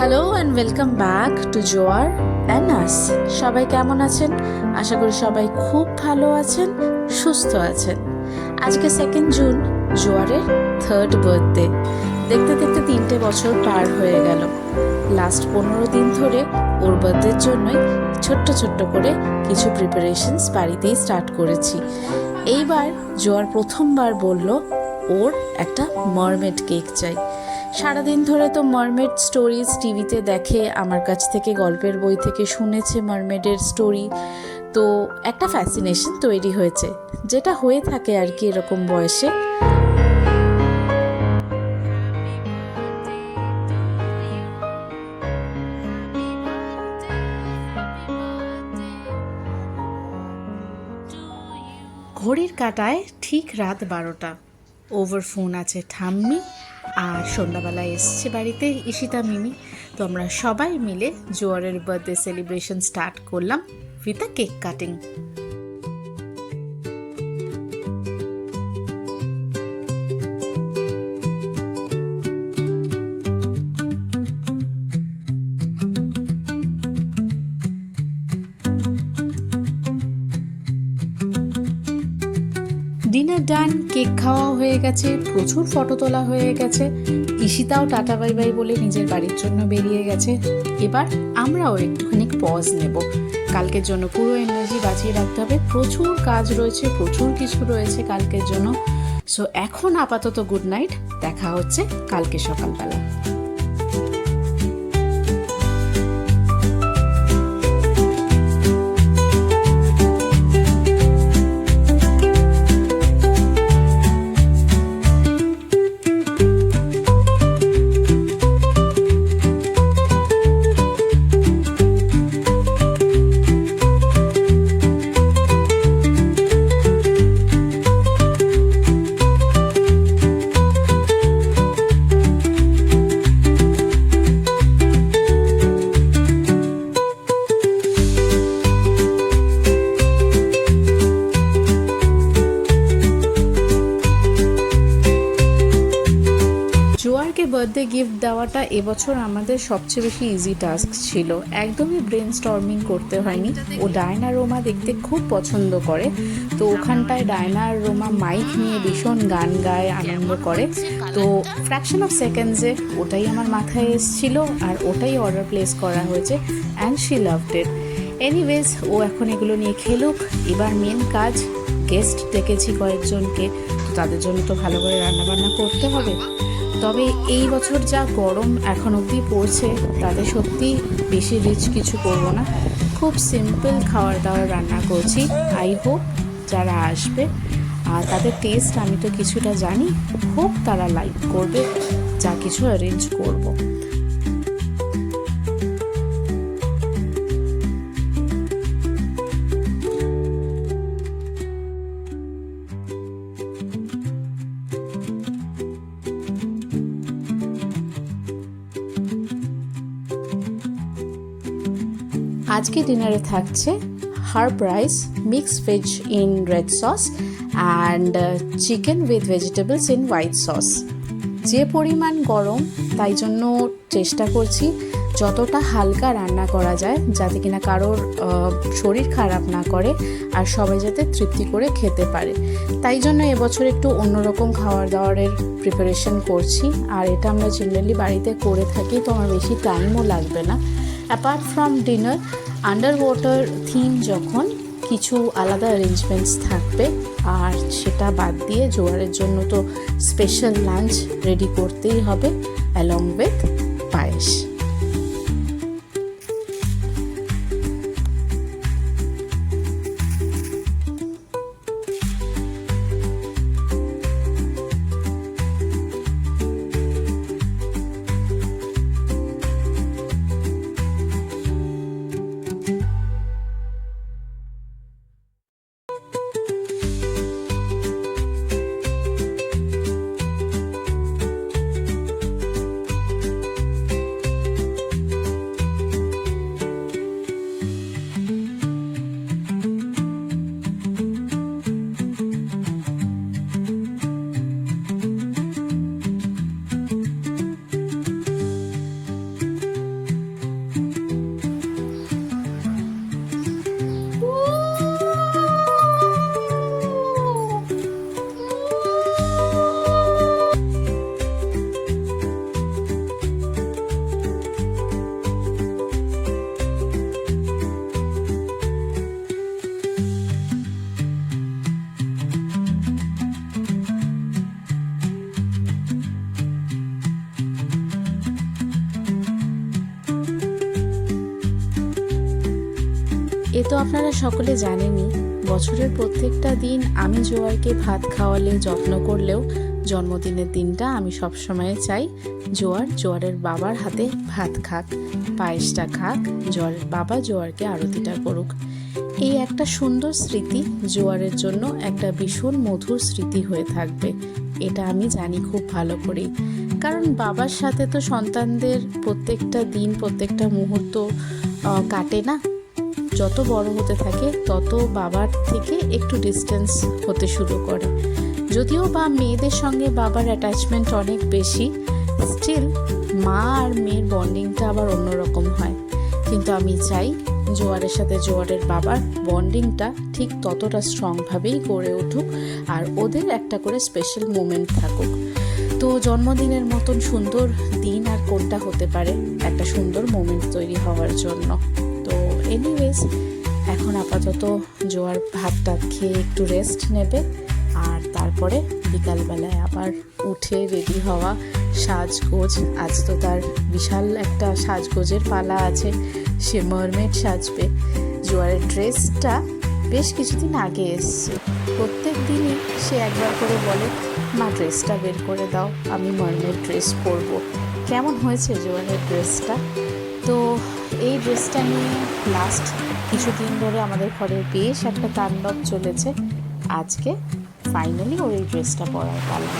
Hello and welcome back to Joyar and us সবাই কেমন আছেন? আশা করি সবাই খুব ভালো আছেন, সুস্থ আছেন। আজকে সেকেন্ড জুন জোয়ারের থার্ড বার্থডে দেখতে দেখতে তিনটে বছর পার হয়ে গেল। লাস্ট পনেরো দিন ধরে ওর বার্থডের জন্যই ছোট্ট ছোট্ট করে কিছু প্রিপারেশনস বাড়িতেই স্টার্ট করেছি। এইবার জোয়ার প্রথমবার বলল, ওর একটা মারমেড কেক চাই। সারাদিন ধরে তো মারমেড স্টোরিজ টিভিতে দেখে, আমার কাছ থেকে গল্পের বই থেকে শুনেছে মারমেডের স্টোরি তো একটা ফ্যাসিনেশন তৈরি হয়েছে, যেটা হয়ে থাকে আর কি এরকম বয়সে। ঘড়ির কাটায় ঠিক রাত বারোটা। ওভার ফোন আছে ঠাম্মি। আর সন্ধ্যাবেলায় এসছে বাড়িতে ইশিতা মিমি। তো আমরা সবাই মিলে জোয়ারের বার্থডে সেলিব্রেশন স্টার্ট করলাম with a cake cutting dinner done cake খাওয়া হয়ে গেছে, প্রচুর ফটো তোলা হয়ে গেছে। ঈশিতাও টাটা বাই বাই বলে নিজের বাড়ির জন্য বেরিয়ে গেছে। এবার আমরাও একটুখানি পজ নেব। কালকের জন্য পুরো এনার্জি বাঁচিয়ে রাখতে হবে। প্রচুর কাজ রয়েছে, প্রচুর কিছু রয়েছে কালকের জন্য। সো এখন আপাতত গুড নাইট দেখা হচ্ছে কালকে সকালবেলা। জোয়ারকে বার্থডে গিফট দেওয়াটা এবছর আমাদের সবচেয়ে বেশি ইজি টাস্ক ছিল। একদমই ব্রেন স্টর্মিং করতে হয়নি। ও ডায়না রোমা দেখতে খুব পছন্দ করে। তো ওখানটায় ডায়না রোমা মাইক নিয়ে ভীষণ গান গায়, আনন্দ করে। তো ফ্র্যাকশন অফ সেকেন্ডসে ওটাই আমার মাথায় এসেছিল আর ওটাই অর্ডার প্লেস করা হয়েছে and she loved it anyways ও এখন এগুলো নিয়ে খেলুক। এবার মেন কাজ গেস্ট ডেকেছি কয়েকজনকে। তাদের জন্য তো ভালো করে রান্নাবান্না করতে হবে। তবে এই বছর যা গরম এখন অবধি পড়ছে, তাতে সত্যি বেশি রিচ কিছু করব না। খুব সিম্পল খাওয়ার দাওয়ার রান্না করছি। আই হোপ যারা আসবে, আর তাদের টেস্ট আমি তো কিছুটা জানি হোপ তারা লাইক করবে, যা কিছু অ্যারেঞ্জ করব। আজকে ডিনারে থাকছে herb rice mix veg in red sauce and chicken with vegetables in white sauce. যে পরিমাণ গরম, তাই জন্য চেষ্টা করছি যতটা হালকা রান্না করা যায় যাতে কিনা কারোর শরীর খারাপ না করে আর সবাই যাতে তৃপ্তি করে খেতে পারে। তাই জন্য এবছর একটু অন্যরকম খাওয়ার দাওয়ারের প্রিপারেশন করছি। আর এটা আমরা জেনারেলি বাড়িতে করে থাকি, তো আমার বেশি টাইমও লাগবে না। Apart from dinner underwater theme যখন কিছু আলাদা অ্যারেঞ্জমেন্টস থাকবে, আর সেটা বাদ দিয়ে জোয়ারের জন্য তো স্পেশাল লাঞ্চ রেডি করতেই হবে অ্যালং উইথ পায়েস। এ তো আপনারা সকলে জানেনই, বছরের প্রত্যেকটা দিন আমি জোয়ারকে ভাত খাওয়ালে, যত্ন করলেও জন্মদিনের দিনটা আমি সবসময় চাই জোয়ার জোয়ারের বাবার হাতে ভাত খাক, পায়েসটা খাক, জোয়ারের বাবা জোয়ারকে আরতিটা করুক। এই একটা সুন্দর স্মৃতি জোয়ারের জন্য একটা ভীষণ মধুর স্মৃতি হয়ে থাকবে, এটা আমি জানি খুব ভালো করেই। কারণ বাবার সাথে তো সন্তানদের প্রত্যেকটা দিন, প্রত্যেকটা মুহূর্ত কাটে না। যত বড় হতে থাকে, তত বাবার থেকে একটু ডিস্টেন্স হতে শুরু করে। যদিও বা মেয়েদের সঙ্গে বাবার অ্যাটাচমেন্ট অনেক বেশি স্টিল মা আর মেয়ের বন্ডিংটা আবার অন্যরকম হয়। কিন্তু আমি চাই জোয়ারের সাথে জোয়ারের বাবার বন্ডিংটা ঠিক ততটা স্ট্রংভাবেই গড়ে উঠুক আর ওদের একটা করে স্পেশাল মোমেন্ট থাকুক। তো জন্মদিনের মতন সুন্দর দিন আর কোনটা হতে পারে? একটা সুন্দর মোমেন্ট তৈরি হওয়ার জন্য। এনিওয়েজ এখন আপাতত জোয়ার ভাত টাত খেয়ে একটু রেস্ট নেবে, আর তারপরে বিকালবেলায় আবার উঠে রেডি হওয়া সাজগোজ। আজ তো তার বিশাল একটা সাজগোজের পালা আছে, সে মারমেড সাজবে। জোয়ারের ড্রেসটা বেশ কিছুদিন আগে এসছে। প্রত্যেক দিনই সে একবার করে বলে, মা, ড্রেসটা বের করে দাও, আমি মারমেড ড্রেস পরবো। কেমন হয়েছে জোয়ারের ড্রেসটা? তো এই ড্রেসটা নিয়ে লাস্ট কিছুদিন ধরে আমাদের ঘরে বেশ একটা তাণ্ডব চলেছে। আজকে ফাইনালি ওর এই ড্রেসটা পরার পালা।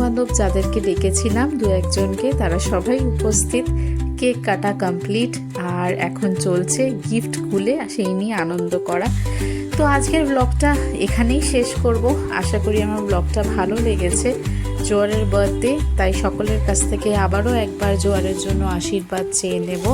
বন্ধু বান্ধব যাদেরকে ডেকেছিলাম, দু একজনকে, তারা সবাই উপস্থিত। কেক কাটা কমপ্লিট আর এখন চলছে গিফট খুলে সেই নিয়ে আনন্দ করা। তো আজকের ব্লগটা এখানেই শেষ করব। আশা করি আমার ব্লগটা ভালো লেগেছে। জোয়ারের বার্থডে তাই সকলের কাছ থেকে আবারও একবার জোয়ারের জন্য আশীর্বাদ চেয়ে নেব।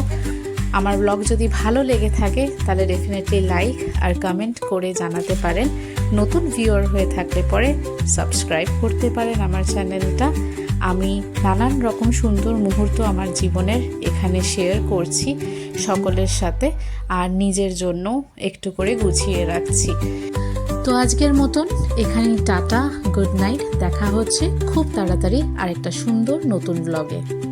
আমার ব্লগ যদি ভালো লেগে থাকে, তাহলে ডেফিনেটলি লাইক আর কমেন্ট করে জানাতে পারেন। নতুন ভিউয়ার হয়ে থাকলে পরে সাবস্ক্রাইব করতে পারেন আমার চ্যানেলটা আমি নানান রকম সুন্দর মুহূর্ত আমার জীবনের এখানে শেয়ার করছি সকলের সাথে আর নিজের জন্য একটু করে গুছিয়ে রাখছি। তো আজকের মতন এখানেই টাটা গুড নাইট দেখা হচ্ছে খুব তাড়াতাড়ি আরেকটা সুন্দর নতুন ব্লগে